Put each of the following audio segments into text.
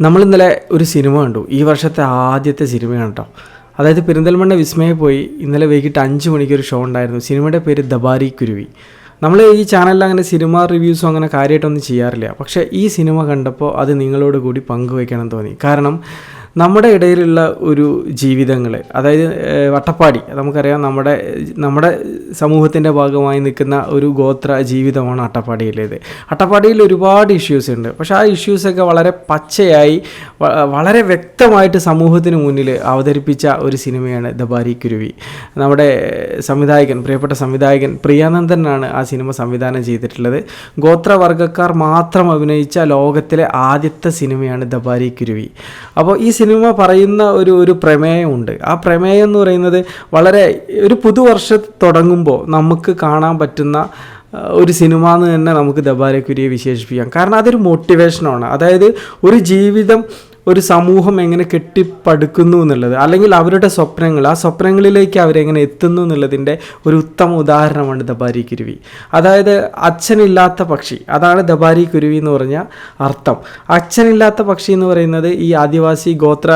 നമ്മൾ ഇന്നലെ ഒരു സിനിമ കണ്ടു. ഈ വർഷത്തെ ആദ്യത്തെ സിനിമയാണ് കേട്ടോ. അതായത് പെരിന്തൽമണ്ണ വിസ്മയ പോയി ഇന്നലെ വൈകിട്ട് അഞ്ച് മണിക്ക് ഒരു ഷോ ഉണ്ടായിരുന്നു. സിനിമയുടെ പേര് ദബാരി കുരുവി. നമ്മൾ ഈ ചാനലിൽ അങ്ങനെ സിനിമ റിവ്യൂസും അങ്ങനെ കാര്യമായിട്ടൊന്നും ചെയ്യാറില്ല. പക്ഷേ ഈ സിനിമ കണ്ടപ്പോൾ അത് നിങ്ങളോട് കൂടി പങ്കുവയ്ക്കണം തോന്നി. കാരണം നമ്മുടെ ഇടയിലുള്ള ഒരു ജീവിതങ്ങളെ അതായത് വട്ടപ്പാടി നമുക്കറിയാം നമ്മുടെ നമ്മുടെ സമൂഹത്തിന്റെ ഭാഗമായി നിൽക്കുന്ന ഒരു ഗോത്ര ജീവിതമാണ് അട്ടപ്പാടിയിലേത്. അട്ടപ്പാടിയിൽ ഒരുപാട് ഇഷ്യൂസ് ഉണ്ട്. പക്ഷെ ആ ഇഷ്യൂസൊക്കെ വളരെ പച്ചയായി വളരെ വ്യക്തമായിട്ട് സമൂഹത്തിന് മുന്നിൽ അവതരിപ്പിച്ച ഒരു സിനിമയാണ് ദബാരി കുരുവി. നമ്മുടെ സംവിധായകൻ പ്രിയപ്പെട്ട സംവിധായകൻ പ്രിയാനന്ദനാണ് ആ സിനിമ സംവിധാനം ചെയ്തിട്ടുള്ളത്. ഗോത്രവർഗക്കാർ മാത്രം അഭിനയിച്ച ലോകത്തിലെ ആദ്യത്തെ സിനിമയാണ് ദബാരി കുരുവി. അപ്പോൾ ഈ സിനിമ പറയുന്ന ഒരു ഒരു പ്രമേയമുണ്ട്. ആ പ്രമേയം എന്ന് പറയുന്നത് വളരെ ഒരു പുതുവർഷം തുടങ്ങുമ്പോൾ നമുക്ക് കാണാൻ പറ്റുന്ന ഒരു സിനിമ എന്ന് തന്നെ നമുക്ക് ദബാരക്കുരിയെ വിശേഷിപ്പിക്കാം. കാരണം അതൊരു മോട്ടിവേഷനാണ് അതായത് ഒരു ജീവിതം ഒരു സമൂഹം എങ്ങനെ കെട്ടിപ്പടുക്കുന്നു എന്നുള്ളത് അല്ലെങ്കിൽ അവരുടെ സ്വപ്നങ്ങൾ ആ സ്വപ്നങ്ങളിലേക്ക് അവരെങ്ങനെ എത്തുന്നു എന്നുള്ളതിന്റെ ഒരു ഉത്തമ ഉദാഹരണമാണ് ദബാരി കുരുവി. അതായത് അച്ഛനില്ലാത്ത പക്ഷി അതാണ് ദബാരി കുരുവി എന്ന് പറഞ്ഞ അർത്ഥം. അച്ഛനില്ലാത്ത പക്ഷി എന്ന് പറയുന്നത് ഈ ആദിവാസി ഗോത്ര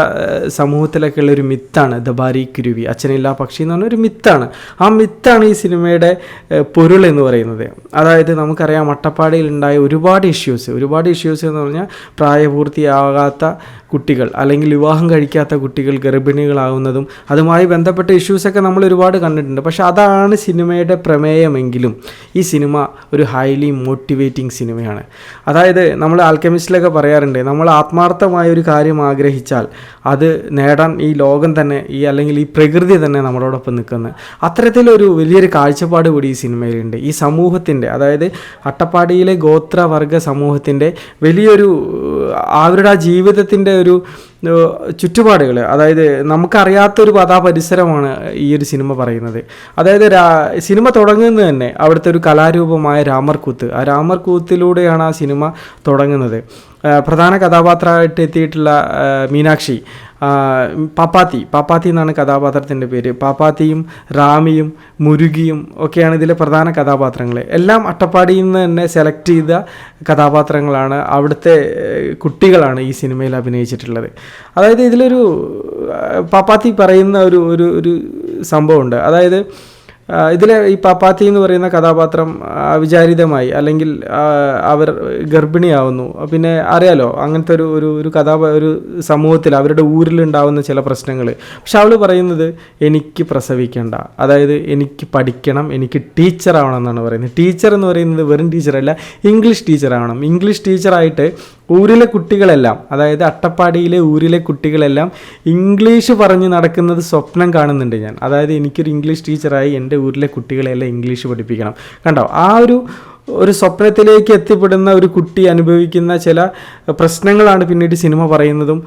സമൂഹത്തിലൊക്കെ ഉള്ള ഒരു മിത്താണ് ദബാരി കുരുവി. അച്ഛനില്ലാത്ത പക്ഷി എന്ന് പറഞ്ഞ ഒരു മിത്താണ്. ആ മിത്താണ് ഈ സിനിമയുടെ പൊരുൾ എന്ന് പറയുന്നത്. അതായത് നമുക്കറിയാം അട്ടപ്പാടിയിൽ ഉണ്ടായ ഒരുപാട് ഇഷ്യൂസ് ഒരുപാട് ഇഷ്യൂസ് എന്ന് പറഞ്ഞാൽ പ്രായപൂർത്തിയാകാത്ത കുട്ടികൾ അല്ലെങ്കിൽ വിവാഹം കഴിക്കാത്ത കുട്ടികൾ ഗർഭിണികളാവുന്നതും അതുമായി ബന്ധപ്പെട്ട ഇഷ്യൂസൊക്കെ നമ്മൾ ഒരുപാട് കണ്ടിട്ടുണ്ട്. പക്ഷെ അതാണ് സിനിമയുടെ പ്രമേയമെങ്കിലും ഈ സിനിമ ഒരു ഹൈലി മോട്ടിവേറ്റിംഗ് സിനിമയാണ്. അതായത് നമ്മൾ ആൽക്കമിസ്റ്റിലൊക്കെ പറയാറുണ്ട് നമ്മൾ ആത്മാർത്ഥമായ ഒരു കാര്യം ആഗ്രഹിച്ചാൽ അത് നേടാൻ ഈ ലോകം തന്നെ ഈ അല്ലെങ്കിൽ ഈ പ്രകൃതി തന്നെ നമ്മളോടൊപ്പം നിൽക്കുന്നത് അത്തരത്തിലൊരു വലിയൊരു കാഴ്ചപ്പാട് കൂടി ഈ സിനിമയിലുണ്ട്. ഈ സമൂഹത്തിന്റെ അതായത് അട്ടപ്പാടിയിലെ ഗോത്രവർഗ സമൂഹത്തിന്റെ വലിയൊരു അവരുടെ ആ ജീവിതത്തിന്റെ ഒരു ചുറ്റുപാടുകൾ. അതായത് നമുക്കറിയാത്തൊരു കഥാപരിസരമാണ് ഈ ഒരു സിനിമ പറയുന്നത്. അതായത് സിനിമ തുടങ്ങുന്നത് തന്നെ അവിടുത്തെ ഒരു കലാരൂപമായ രാമർകൂത്ത് ആ രാമർകൂത്തിലൂടെയാണ് ആ സിനിമ തുടങ്ങുന്നത്. പ്രധാന കഥാപാത്രമായിട്ട് എത്തിയിട്ടുള്ള മീനാക്ഷി. പാപ്പാത്തി. പാപ്പാത്തി എന്നാണ് കഥാപാത്രത്തിന്റെ പേര്. പാപ്പാത്തിയും റാമിയും മുരുകിയും ഒക്കെയാണ് ഇതിലെ പ്രധാന കഥാപാത്രങ്ങൾ എല്ലാം അട്ടപ്പാടിയിൽ നിന്ന് തന്നെ സെലക്ട് ചെയ്ത കഥാപാത്രങ്ങളാണ് അവിടുത്തെ കുട്ടികളാണ് ഈ സിനിമയിൽ അഭിനയിച്ചിട്ടുള്ളത്. അതായത് ഇതിലൊരു പാപ്പാത്തി പറയുന്ന ഒരു ഒരു ഒരു സംഭവമുണ്ട്. അതായത് ഇതിലെ ഈ പാപ്പാത്തി എന്ന് പറയുന്ന കഥാപാത്രം വിചാരിതമായി അല്ലെങ്കിൽ അവർ ഗർഭിണിയാവുന്നു. പിന്നെ അറിയാലോ അങ്ങനത്തെ ഒരു ഒരു ഒരു കഥാ ഒരു സമൂഹത്തിൽ അവരുടെ ഊരിലുണ്ടാവുന്ന ചില പ്രശ്നങ്ങൾ. പക്ഷെ അവൾ പറയുന്നത് എനിക്ക് പ്രസവിക്കേണ്ട. അതായത് എനിക്ക് പഠിക്കണം എനിക്ക് ടീച്ചർ ആവണം എന്നാണ് പറയുന്നത്. ടീച്ചർ എന്ന് പറയുന്നത് വെറും ടീച്ചറല്ല ഇംഗ്ലീഷ് ടീച്ചർ ആവണം ഇംഗ്ലീഷ് ടീച്ചറായിട്ട് ഊരിലെ കുട്ടികളെല്ലാം അതായത് അട്ടപ്പാടിയിലെ ഊരിലെ കുട്ടികളെല്ലാം ഇംഗ്ലീഷ് പറഞ്ഞ് നടക്കുന്നത് സ്വപ്നം കാണുന്നുണ്ട് ഞാൻ. അതായത് എനിക്കൊരു ഇംഗ്ലീഷ് ടീച്ചറായി എന്റെ ഊരിലെ കുട്ടികളെല്ലാം ഇംഗ്ലീഷ് പഠിപ്പിക്കണം. കണ്ടോ? ആ ഒരു ഒരു സ്വപ്നത്തിലേക്ക് എത്തിപ്പെടുന്ന ഒരു കുട്ടി അനുഭവിക്കുന്ന ചില പ്രശ്നങ്ങളാണ് പിന്നീട് സിനിമ പറയുന്നതും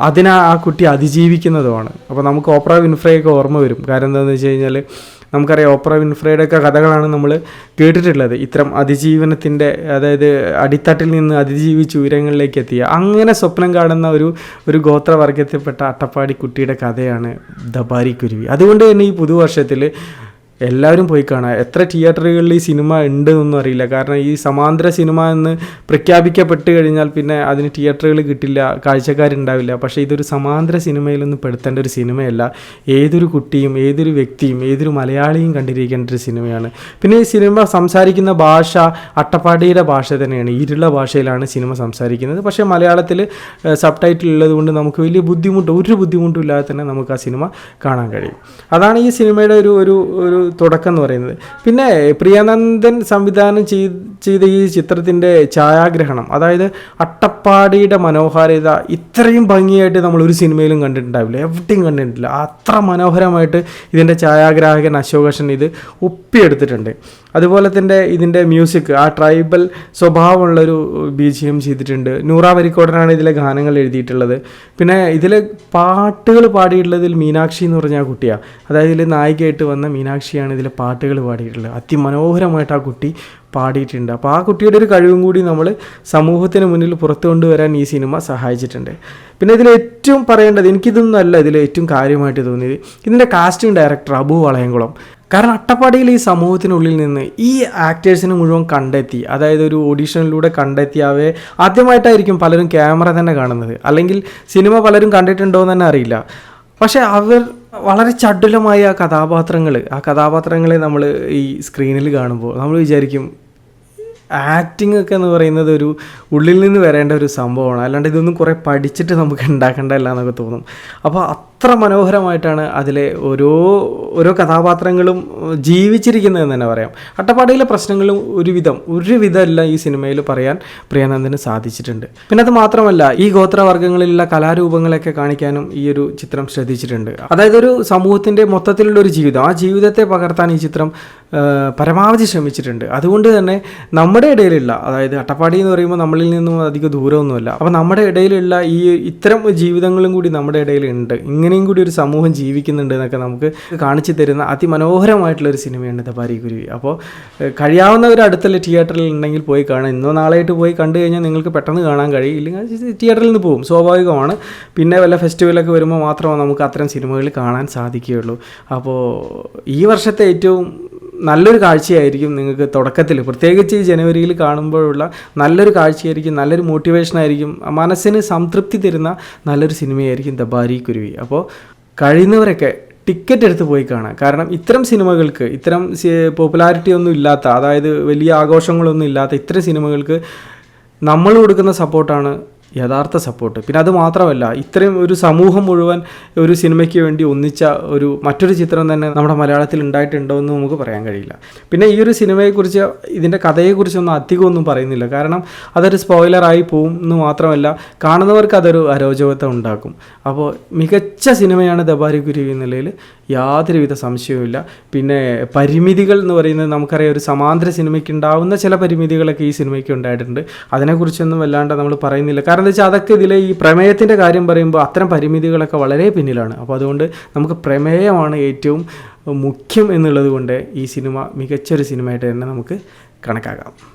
അതിനാ ആ കുട്ടി അതിജീവിക്കുന്നതുമാണ്. അപ്പോൾ നമുക്ക് ഓപ്ര വിൻഫ്രയൊക്കെ ഓർമ്മ വരും. കാരണം എന്താണെന്ന് വെച്ച് കഴിഞ്ഞാൽ നമുക്കറിയാം ഓപ്പറ വിൻഫ്രയുടെ ഒക്കെ കഥകളാണ് നമ്മൾ കേട്ടിട്ടുള്ളത്. ഇത്തരം അതിജീവനത്തിന്റെ അതായത് അടിത്തട്ടിൽ നിന്ന് അതിജീവിച്ച് ഉയരങ്ങളിലേക്ക് എത്തിയ അങ്ങനെ സ്വപ്നം കാണുന്ന ഒരു ഒരു ഗോത്രവർഗത്തിൽപ്പെട്ട അട്ടപ്പാടി കുട്ടിയുടെ കഥയാണ് ദബാരി കുരുവി അതുകൊണ്ട് തന്നെ ഈ പുതുവർഷത്തിൽ എല്ലാവരും പോയി കാണുക എത്ര തിയേറ്ററുകളിൽ ഈ സിനിമ ഉണ്ട് എന്നൊന്നും അറിയില്ല. കാരണം ഈ സമാന്തര സിനിമ എന്ന് പ്രഖ്യാപിക്കപ്പെട്ട് കഴിഞ്ഞാൽ പിന്നെ അതിന് തിയേറ്ററുകൾ കിട്ടില്ല കാഴ്ചക്കാരുണ്ടാവില്ല. പക്ഷേ ഇതൊരു സമാന്തര സിനിമയിലൊന്നും പെടുത്തേണ്ട ഒരു സിനിമയല്ല ഏതൊരു കുട്ടിയും ഏതൊരു വ്യക്തിയും ഏതൊരു മലയാളിയും കണ്ടിരിക്കേണ്ട ഒരു സിനിമയാണ് പിന്നെ ഈ സിനിമ സംസാരിക്കുന്ന ഭാഷ അട്ടപ്പാടിയുടെ ഭാഷ തന്നെയാണ്. ഇരുള ഭാഷയിലാണ് സിനിമ സംസാരിക്കുന്നത്. പക്ഷേ മലയാളത്തിൽ സബ് ടൈറ്റിൽ ഉള്ളതുകൊണ്ട് നമുക്ക് വലിയ ബുദ്ധിമുട്ട് ഒരു ബുദ്ധിമുട്ടും ഇല്ലാതെ തന്നെ നമുക്ക് ആ സിനിമ കാണാൻ കഴിയും. അതാണ് ഈ സിനിമയുടെ ഒരു ഒരു തുടക്കം എന്ന് പറയുന്നത്. പിന്നെ പ്രിയാനന്ദൻ സംവിധാനം ചെയ്ത് ഈ ചിത്രത്തിന്റെ ഛായാഗ്രഹണം അതായത് അട്ടപ്പാടിയുടെ മനോഹാരിത ഇത്രയും ഭംഗിയായിട്ട് നമ്മൾ ഒരു സിനിമയിലും കണ്ടിട്ടുണ്ടാവില്ല. എവിടെയും കണ്ടിട്ടില്ല. അത്ര മനോഹരമായിട്ട് ഇതിന്റെ ഛായാഗ്രാഹകൻ അശോകഷൻ ഇത് ഒപ്പിയെടുത്തിട്ടുണ്ട്. അതുപോലെ തന്നെ ഇതിന്റെ മ്യൂസിക് ആ ട്രൈബൽ സ്വഭാവമുള്ളൊരു ബി ജി എം ചെയ്തിട്ടുണ്ട്. നൂറ വരിക്കോടനാണ് ഇതിലെ ഗാനങ്ങൾ എഴുതിയിട്ടുള്ളത്. പിന്നെ ഇതിലെ പാട്ടുകൾ പാടിയിട്ടുള്ളതിൽ മീനാക്ഷി എന്ന് പറഞ്ഞ ആ കുട്ടിയാണ് അതായത് ഇതിൽ നായികയായിട്ട് വന്ന മീനാക്ഷിയാണ് ഇതിലെ പാട്ടുകൾ പാടിയിട്ടുള്ളത്. അതിമനോഹരമായിട്ട് ആ കുട്ടി പാടിയിട്ടുണ്ട്. അപ്പോൾ ആ കുട്ടിയുടെ ഒരു കഴിവും കൂടി നമ്മൾ സമൂഹത്തിന് മുന്നിൽ പുറത്തു കൊണ്ടുവരാൻ ഈ സിനിമ സഹായിച്ചിട്ടുണ്ട്. പിന്നെ ഇതിൽ ഏറ്റവും പറയേണ്ടത് എനിക്കിതൊന്നും അല്ല ഇതിൽ ഏറ്റവും കാര്യമായിട്ട് തോന്നിയത്. ഇതിന്റെ കാസ്റ്റിംഗ് ഡയറക്ടർ അബു വളയംകുളം. കാരണം അട്ടപ്പാടിയിൽ ഈ സമൂഹത്തിനുള്ളിൽ നിന്ന് ഈ ആക്ടേഴ്സിനെ മുഴുവൻ കണ്ടെത്തി അതായത് ഒരു ഓഡീഷനിലൂടെ കണ്ടെത്തി അവയെ ആദ്യമായിട്ടായിരിക്കും പലരും ക്യാമറ തന്നെ കാണുന്നത്. അല്ലെങ്കിൽ സിനിമ പലരും കണ്ടിട്ടുണ്ടോ എന്ന് തന്നെ അറിയില്ല. പക്ഷേ അവർ വളരെ ചടുലമായ ആ കഥാപാത്രങ്ങൾ ആ കഥാപാത്രങ്ങളെ നമ്മൾ ഈ സ്ക്രീനിൽ കാണുമ്പോൾ നമ്മൾ വിചാരിക്കും ആക്ടിംഗ് ഒക്കെ എന്ന് പറയുന്നത് ഒരു ഉള്ളിൽ നിന്ന് വരേണ്ട ഒരു സംഭവമാണ്. അല്ലാണ്ട് ഇതൊന്നും കുറേ പഠിച്ചിട്ട് നമുക്ക് ഉണ്ടാക്കേണ്ടല്ല എന്നൊക്കെ തോന്നും. അപ്പോൾ അത്ര മനോഹരമായിട്ടാണ് അതിലെ ഓരോ ഓരോ കഥാപാത്രങ്ങളും ജീവിച്ചിരിക്കുന്നതെന്ന് തന്നെ പറയാം. അട്ടപ്പാടിയിലെ പ്രശ്നങ്ങളും ഒരുവിധം ഒരുവിധം ഈ സിനിമയിൽ പറയാൻ പ്രിയാനന്ദന് സാധിച്ചിട്ടുണ്ട്. പിന്നെ അത് മാത്രമല്ല ഈ ഗോത്രവർഗങ്ങളിലുള്ള കലാരൂപങ്ങളൊക്കെ കാണിക്കാനും ഈ ഒരു ചിത്രം ശ്രദ്ധിച്ചിട്ടുണ്ട്. അതായത് ഒരു സമൂഹത്തിന്റെ മൊത്തത്തിലുള്ള ഒരു ജീവിതം. ആ ജീവിതത്തെ പകർത്താൻ ഈ ചിത്രം പരമാവധി ശ്രമിച്ചിട്ടുണ്ട്. അതുകൊണ്ട് തന്നെ നമ്മുടെ ഇടയിലുള്ള അതായത് അട്ടപ്പാടി എന്ന് പറയുമ്പോൾ നമ്മളിൽ നിന്നും അധികം ദൂരമൊന്നുമല്ല. അപ്പോൾ നമ്മുടെ ഇടയിലുള്ള ഈ ഇത്തരം ജീവിതങ്ങളും കൂടി നമ്മുടെ ഇടയിലുണ്ട് ഇങ്ങനെയും കൂടി ഒരു സമൂഹം ജീവിക്കുന്നുണ്ട് എന്നൊക്കെ നമുക്ക് കാണിച്ചു തരുന്ന അതിമനോഹരമായിട്ടുള്ള ഒരു സിനിമയാണ് ദബാരി കുരുവി അപ്പോൾ കഴിയാവുന്നവർ അടുത്തുള്ള തിയേറ്ററിൽ ഉണ്ടെങ്കിൽ പോയി കാണാം. ഇന്നോ നാളെയായിട്ട് പോയി കണ്ടു കഴിഞ്ഞാൽ നിങ്ങൾക്ക് പെട്ടെന്ന് കാണാൻ കഴിയും. ഇല്ലെങ്കിൽ തിയേറ്ററിൽ നിന്ന് പോകും. സ്വാഭാവികമാണ്. പിന്നെ വല്ല ഫെസ്റ്റിവലൊക്കെ വരുമ്പോൾ മാത്രമേ നമുക്ക് അത്തരം സിനിമകൾ കാണാൻ സാധിക്കുകയുള്ളൂ. അപ്പോൾ ഈ വർഷത്തെ ഏറ്റവും നല്ലൊരു കാഴ്ചയായിരിക്കും നിങ്ങൾക്ക് തുടക്കത്തിൽ. പ്രത്യേകിച്ച് ഈ ജനുവരിയിൽ കാണുമ്പോഴുള്ള നല്ലൊരു കാഴ്ചയായിരിക്കും നല്ലൊരു മോട്ടിവേഷനായിരിക്കും മനസ്സിന് സംതൃപ്തി തരുന്ന നല്ലൊരു സിനിമയായിരിക്കും ദബാരി കുരുവി. അപ്പോൾ കഴിയുന്നവരൊക്കെ ടിക്കറ്റ് എടുത്ത് പോയി കാണാം. കാരണം ഇത്തരം സിനിമകൾക്ക് ഇത്തരം പോപ്പുലാരിറ്റി ഒന്നും ഇല്ലാത്ത അതായത് വലിയ ആഘോഷങ്ങളൊന്നും ഇല്ലാത്ത ഇത്തരം സിനിമകൾക്ക് നമ്മൾ കൊടുക്കുന്ന സപ്പോർട്ടാണ് യഥാർത്ഥ സപ്പോർട്ട് പിന്നെ അത് മാത്രമല്ല ഇത്രയും ഒരു സമൂഹം മുഴുവൻ ഒരു സിനിമയ്ക്ക് വേണ്ടി ഒന്നിച്ച ഒരു മറ്റൊരു ചിത്രം തന്നെ നമ്മുടെ മലയാളത്തിൽ ഉണ്ടായിട്ടുണ്ടോ എന്ന് നമുക്ക് പറയാൻ കഴിയില്ല. പിന്നെ ഈ ഒരു സിനിമയെക്കുറിച്ച് ഇതിന്റെ കഥയെക്കുറിച്ചൊന്നും അധികം ഒന്നും പറയുന്നില്ല. കാരണം അതൊരു സ്പോയിലറായി പോവും എന്ന് മാത്രമല്ല കാണുന്നവർക്ക് അതൊരു അരോചകത്വം ഉണ്ടാക്കും. അപ്പോൾ മികച്ച സിനിമയാണ് ദബാരി ഗുരു എന്നുള്ളതിൽ യാതൊരുവിധ സംശയവുമില്ല. പിന്നെ പരിമിതികൾ എന്ന് പറയുന്നത് നമുക്കറിയാം ഒരു സമാന്തര സിനിമയ്ക്ക് ഉണ്ടാവുന്ന ചില പരിമിതികളൊക്കെ ഈ സിനിമയ്ക്ക് ഉണ്ടായിട്ടുണ്ട്. അതിനെക്കുറിച്ചൊന്നും വല്ലാണ്ട് നമ്മൾ പറയുന്നില്ല. കാരണം എന്താ വെച്ചാൽ അതൊക്കെ ഇതിലെ ഈ പ്രമേയത്തിന്റെ കാര്യം പറയുമ്പോൾ അത്തരം പരിമിതികളൊക്കെ വളരെ പിന്നിലാണ്. അപ്പോൾ അതുകൊണ്ട് നമുക്ക് പ്രമേയമാണ് ഏറ്റവും മുഖ്യം എന്നുള്ളത് കൊണ്ട് ഈ സിനിമ മികച്ചൊരു സിനിമയായിട്ട് തന്നെ നമുക്ക് കണക്കാക്കാം.